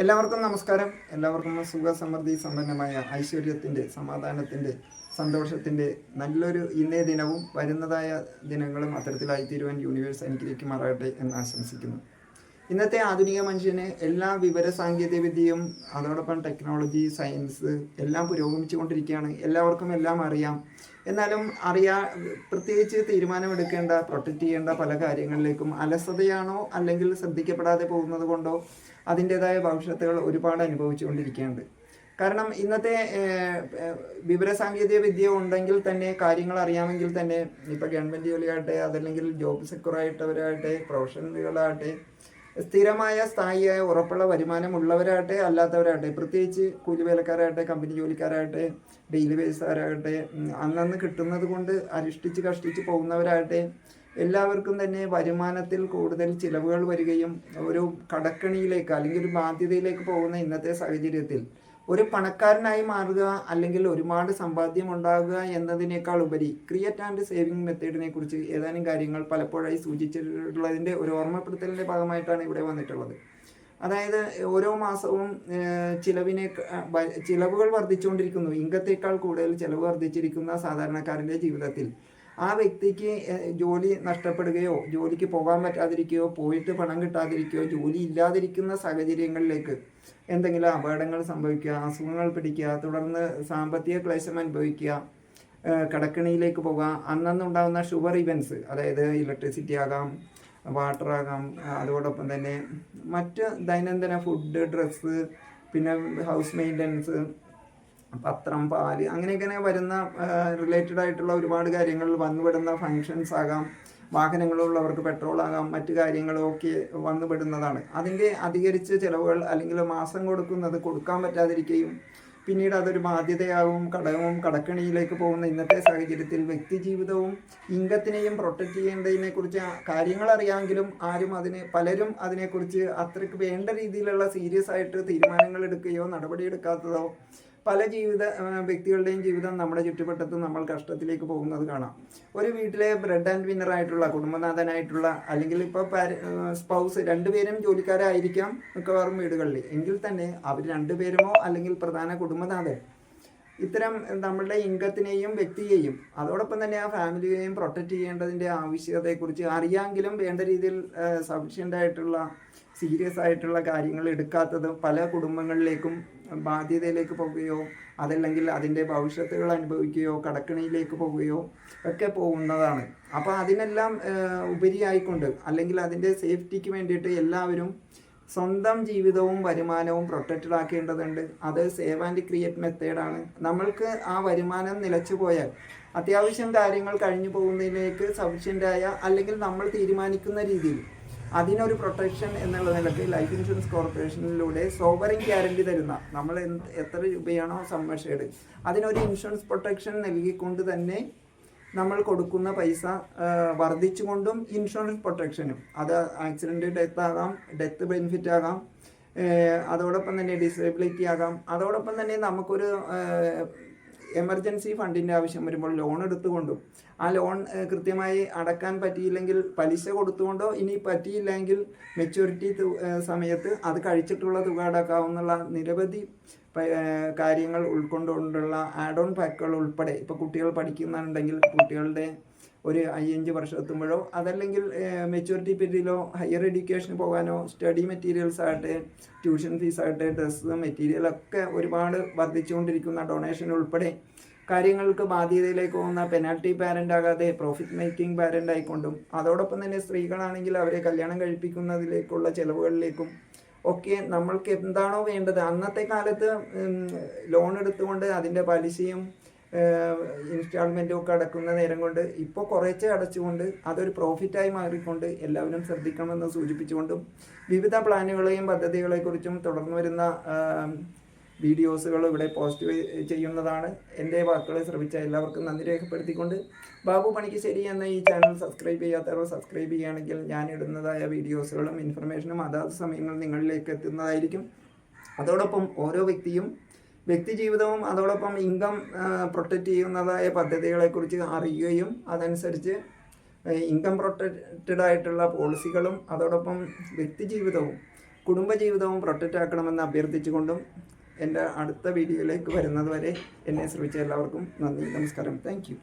എല്ലാവർക്കും നമസ്കാരം. എല്ലാവർക്കും സുഖ സമൃദ്ധി സമ്പന്നമായ ഐശ്വര്യത്തിന്റെ സമാധാനത്തിന്റെ സന്തോഷത്തിന്റെ നല്ലൊരു ഇന്നേ ദിനവും വരുന്നതായ ദിനങ്ങളും അത്തരത്തിലായി തീരുവാൻ യൂണിവേഴ്സ് അനുഗ്രഹിക്കുമാറാകട്ടെ എന്ന് ആശംസിക്കുന്നു. ഇന്നത്തെ ആധുനിക മനുഷ്യന് എല്ലാ വിവര സാങ്കേതിക വിദ്യയും അതോടൊപ്പം ടെക്നോളജി സയൻസ് എല്ലാം പുരോഗമിച്ചുകൊണ്ടിരിക്കുകയാണ്. എല്ലാവർക്കും എല്ലാം അറിയാം. എന്നാലും അറിയാ പ്രത്യേകിച്ച് തീരുമാനമെടുക്കേണ്ട പ്രൊട്ടക്റ്റ് ചെയ്യേണ്ട പല കാര്യങ്ങളിലേക്കും അലസതയാണോ അല്ലെങ്കിൽ ശ്രദ്ധിക്കപ്പെടാതെ പോകുന്നത് കൊണ്ടോ അതിന്റെതായ ഭവിഷ്യത്തുകൾ ഒരുപാട് അനുഭവിച്ചുകൊണ്ടിരിക്കുകയുണ്ട് കാരണം ഇന്നത്തെ വിവരസാങ്കേതിക വിദ്യ ഉണ്ടെങ്കിൽ തന്നെ കാര്യങ്ങൾ അറിയാമെങ്കിൽ തന്നെ ഇപ്പോൾ ഗവൺമെന്റ് ജോലിയാകട്ടെ അതല്ലെങ്കിൽ ജോബ് സെക്യൂർ ആയിട്ടവരാകട്ടെ പ്രൊഫഷണലുകളാകട്ടെ സ്ഥിരമായ സ്ഥായിയായ ഉറപ്പുള്ള വരുമാനമുള്ളവരാകട്ടെ അല്ലാത്തവരാകട്ടെ പ്രത്യേകിച്ച് കൂലിവേലക്കാരാകട്ടെ കമ്പനി ജോലിക്കാരാകട്ടെ ഡെയിലി ബേസുകാരാകട്ടെ അന്നന്ന് കിട്ടുന്നത് കൊണ്ട് അരിഷ്ടിച്ച് കഷ്ടിച്ച് പോകുന്നവരാകട്ടെ എല്ലാവർക്കും തന്നെ വരുമാനത്തിൽ കൂടുതൽ ചിലവുകൾ വരികയും ഒരു കടക്കണിയിലേക്ക് അല്ലെങ്കിൽ ഒരു ബാധ്യതയിലേക്ക് പോകുന്ന ഇന്നത്തെ സാഹചര്യത്തിൽ ഒരു പണക്കാരനായി മാറുക അല്ലെങ്കിൽ ഒരുപാട് സമ്പാദ്യം ഉണ്ടാകുക എന്നതിനേക്കാൾ ഉപരി ക്രിയേറ്റ് ആൻഡ് സേവിങ് മെത്തേഡിനെ കുറിച്ച് ഏതാനും കാര്യങ്ങൾ പലപ്പോഴായി സൂചിച്ചിട്ടുള്ളതിന്റെ ഒരു ഓർമ്മപ്പെടുത്തലിന്റെ ഭാഗമായിട്ടാണ് ഇവിടെ വന്നിട്ടുള്ളത്. അതായത് ഓരോ മാസവും ചിലവിനെ ചിലവുകൾ വർദ്ധിച്ചുകൊണ്ടിരിക്കുന്നു. ഇംഗത്തേക്കാൾ കൂടുതൽ ചിലവ് വർദ്ധിച്ചിരിക്കുന്ന സാധാരണക്കാരന്റെ ജീവിതത്തിൽ. ആ വ്യക്തിക്ക് ജോലി നഷ്ടപ്പെടുകയോ ജോലിക്ക് പോകാൻ പറ്റാതിരിക്കുകയോ പോയിട്ട് പണം കിട്ടാതിരിക്കുകയോ ജോലി ഇല്ലാതിരിക്കുന്ന സാഹചര്യങ്ങളിലേക്ക് എന്തെങ്കിലും അപകടങ്ങൾ സംഭവിക്കുക അസുഖങ്ങൾ പിടിക്കുക തുടർന്ന് സാമ്പത്തിക ക്ലേശം അനുഭവിക്കുക കടക്കിണിയിലേക്ക് കടക്കണിയിലേക്ക് പോകാം അന്നന്നുണ്ടാകുന്ന ഷുഗർ ഇവൻസ് അതായത് ഇലക്ട്രിസിറ്റി ആകാം വാട്ടർ ആകാം അതോടൊപ്പം തന്നെ മറ്റ് ദൈനംദിന ഫുഡ് ഡ്രസ്സ് പിന്നെ ഹൗസ് മെയിന്റനൻസ് പത്രം പാൽ അങ്ങനെയൊക്കെ വരുന്ന റിലേറ്റഡ് ആയിട്ടുള്ള ഒരുപാട് കാര്യങ്ങൾ. വന്നുപെടുന്ന ഫങ്ഷൻസ് ആകാം വാഹനങ്ങളുള്ളവർക്ക് പെട്രോൾ ആകാം മറ്റു കാര്യങ്ങളും ഒക്കെ വന്നുപെടുന്നതാണ്. അതിന്റെ അധികരിച്ച ചിലവുകൾ അല്ലെങ്കിൽ മാസം കൊടുക്കുന്നത് കൊടുക്കാൻ പറ്റാതിരിക്കുകയും പിന്നീട് അതൊരു ബാധ്യതയാവും കടകവും കടക്കണിയിലേക്ക് പോകുന്ന ഇന്നത്തെ സാഹചര്യത്തിൽ വ്യക്തി ജീവിതവും ഇംഗത്തിനെയും പ്രൊട്ടക്റ്റ് ചെയ്യേണ്ടതിനെ കുറിച്ച് കാര്യങ്ങൾ അറിയാമെങ്കിലും ആരും അതിനെ പലരും അതിനെക്കുറിച്ച് അത്രയ്ക്ക് വേണ്ട രീതിയിലുള്ള സീരിയസ് ആയിട്ട് തീരുമാനങ്ങൾ എടുക്കുകയോ നടപടിയെടുക്കാത്തതോ പല ജീവിത വ്യക്തികളുടെയും ജീവിതം നമ്മുടെ ചുറ്റുവട്ടത്ത് നമ്മൾ കഷ്ടത്തിലേക്ക് പോകുന്നത് കാണാം. ഒരു വീട്ടിലെ ബ്രെഡ് ആൻഡ് വിന്നർ ആയിട്ടുള്ള കുടുംബനാഥനായിട്ടുള്ള അല്ലെങ്കിൽ ഇപ്പോൾ സ്പൗസ് രണ്ടുപേരും ജോലിക്കാരായിരിക്കാം മിക്കവാറും വീടുകളിൽ. എങ്കിൽ തന്നെ അവർ രണ്ടുപേരുമോ അല്ലെങ്കിൽ പ്രധാന കുടുംബനാഥൻ ഇത്തരം നമ്മളുടെ ഇംഗത്തിനെയും വ്യക്തിയെയും അതോടൊപ്പം തന്നെ ആ ഫാമിലിയെയും പ്രൊട്ടക്റ്റ് ചെയ്യേണ്ടതിന്റെ ആവശ്യകതയെക്കുറിച്ച് അറിയാമെങ്കിലും വേണ്ട രീതിയിൽ സഫീഷ്യന്റ് ആയിട്ടുള്ള സീരിയസ് ആയിട്ടുള്ള കാര്യങ്ങൾ എടുക്കാത്തത് പല കുടുംബങ്ങളിലേക്കും ബാധ്യതയിലേക്ക് പോവുകയോ അതല്ലെങ്കിൽ അതിന്റെ ഭവിഷ്യത്തുകൾ അനുഭവിക്കുകയോ കടക്കണിയിലേക്ക് പോവുകയോ ഒക്കെ പോകുന്നതാണ്. അപ്പോൾ അതിനെല്ലാം ഉപരിയായിക്കൊണ്ട് അല്ലെങ്കിൽ അതിന്റെ സേഫ്റ്റിക്ക് വേണ്ടിയിട്ട് എല്ലാവരും സ്വന്തം ജീവിതവും വരുമാനവും പ്രൊട്ടക്റ്റഡ് ആക്കേണ്ടതുണ്ട്. അത് സേവ് ആൻഡ് ക്രിയേറ്റ് മെത്തേഡാണ് നമ്മൾക്ക് ആ വരുമാനം നിലച്ചു പോയാൽ അത്യാവശ്യം കാര്യങ്ങൾ കഴിഞ്ഞു പോകുന്നതിലേക്ക് സഫിഷ്യന്റായ അല്ലെങ്കിൽ നമ്മൾ തീരുമാനിക്കുന്ന രീതിയിൽ അതിനൊരു പ്രൊട്ടക്ഷൻ എന്നുള്ള നിലയ്ക്ക് ലൈഫ് ഇൻഷുറൻസ് കോർപ്പറേഷനിലൂടെ സോവറിൻ ഗ്യാരണ്ടി തരുന്ന നമ്മൾ എത്ര രൂപയാണോ സമ്മർഷേഡ് അതിനൊരു ഇൻഷുറൻസ് പ്രൊട്ടക്ഷൻ നൽകിക്കൊണ്ട് തന്നെ നമ്മൾ കൊടുക്കുന്ന പൈസ വർദ്ധിച്ചുകൊണ്ടും ഇൻഷുറൻസ് പ്രൊട്ടക്ഷനും അത് ആക്സിഡന്റ് ഡെത്ത് ആകാം ഡെത്ത് ബെനിഫിറ്റ് ആകാം അതോടൊപ്പം തന്നെ ഡിസബിലിറ്റി ആകാം. അതോടൊപ്പം തന്നെ നമുക്കൊരു എമർജൻസി ഫണ്ടിന്റെ ആവശ്യം വരുമ്പോൾ ലോൺ എടുത്തുകൊണ്ടും ആ ലോൺ കൃത്യമായി അടക്കാൻ പറ്റിയില്ലെങ്കിൽ പലിശ കൊടുത്തുകൊണ്ടോ ഇനി പറ്റിയില്ലെങ്കിൽ മെച്യൂരിറ്റി സമയത്ത് അത് കഴിച്ചിട്ടുള്ള തുക അടക്കാവുന്നുള്ള നിരവധി കാര്യങ്ങൾ ഉൾക്കൊണ്ടുകൊണ്ടുള്ള ആഡ് ഓൺ പാക്കുകൾ ഉൾപ്പെടെ ഇപ്പോൾ കുട്ടികൾ പഠിക്കുന്നുണ്ടെങ്കിൽ കുട്ടികളുടെ ഒരു അയ്യഞ്ച് വർഷം എത്തുമ്പോഴോ അതല്ലെങ്കിൽ മെച്യൂരിറ്റി പീരീഡിലോ ഹയർ എഡ്യൂക്കേഷന് പോകാനോ സ്റ്റഡി മെറ്റീരിയൽസ് ആകട്ടെ ട്യൂഷൻ ഫീസ് ആകട്ടെ ഡ്രസ്സ് മെറ്റീരിയലൊക്കെ ഒരുപാട് വർദ്ധിച്ചുകൊണ്ടിരിക്കുന്ന ഡൊണേഷൻ ഉൾപ്പെടെ കാര്യങ്ങൾക്ക് ബാധ്യതയിലേക്ക് പോകുന്ന പെനാൽറ്റി പാരന്റ് ആകാതെ പ്രോഫിറ്റ് മേക്കിംഗ് പാരന്റ് ആയിക്കൊണ്ടും അതോടൊപ്പം തന്നെ സ്ത്രീകളാണെങ്കിൽ അവരെ കല്യാണം കഴിപ്പിക്കുന്നതിലേക്കുള്ള ചിലവുകളിലേക്കും ഒക്കെ നമ്മൾക്ക് എന്താണോ വേണ്ടത്. അന്നത്തെ കാലത്ത് ലോൺ എടുത്തുകൊണ്ട് അതിന്റെ പലിശയും ഇൻസ്റ്റാൾമെന്റും ഒക്കെ അടക്കുന്ന നേരം കൊണ്ട് ഇപ്പോൾ കുറേച്ചെ അടച്ചുകൊണ്ട് അതൊരു പ്രോഫിറ്റായി മാറിക്കൊണ്ട് എല്ലാവരും ശ്രദ്ധിക്കണമെന്ന് സൂചിപ്പിച്ചുകൊണ്ടും വിവിധ പ്ലാനുകളെയും പദ്ധതികളെക്കുറിച്ചും തുടർന്നു വരുന്ന വീഡിയോസുകൾ ഇവിടെ പോസ്റ്റ് ചെയ്യുന്നതാണ്. എന്റെ വാക്കുകളെ ശ്രമിച്ച എല്ലാവർക്കും നന്ദി രേഖപ്പെടുത്തിക്കൊണ്ട് ബാബു പണിക്ക് എന്ന ഈ ചാനൽ സബ്സ്ക്രൈബ് ചെയ്യാത്തവർ സബ്സ്ക്രൈബ് ചെയ്യുകയാണെങ്കിൽ ഞാൻ ഇടുന്നതായ വീഡിയോസുകളും ഇൻഫർമേഷനും അതാത് സമയങ്ങളിൽ നിങ്ങളിലേക്ക് എത്തുന്നതായിരിക്കും. അതോടൊപ്പം ഓരോ വ്യക്തിയും വ്യക്തി ജീവിതവും അതോടൊപ്പം ഇൻകം പ്രൊട്ടക്റ്റ് ചെയ്യുന്നതായ പദ്ധതികളെക്കുറിച്ച് അറിയുകയും അതനുസരിച്ച് ഇൻകം പ്രൊട്ടക്റ്റഡ് ആയിട്ടുള്ള പോളിസികളും അതോടൊപ്പം വ്യക്തി ജീവിതവും കുടുംബജീവിതവും പ്രൊട്ടക്റ്റ് ആക്കണമെന്ന് അഭ്യർത്ഥിച്ചുകൊണ്ടും എന്റെ അടുത്ത വീഡിയോയിലേക്ക് വരുന്നതുവരെ എന്നെ ശ്രമിച്ച എല്ലാവർക്കും നന്ദി നമസ്കാരം. താങ്ക്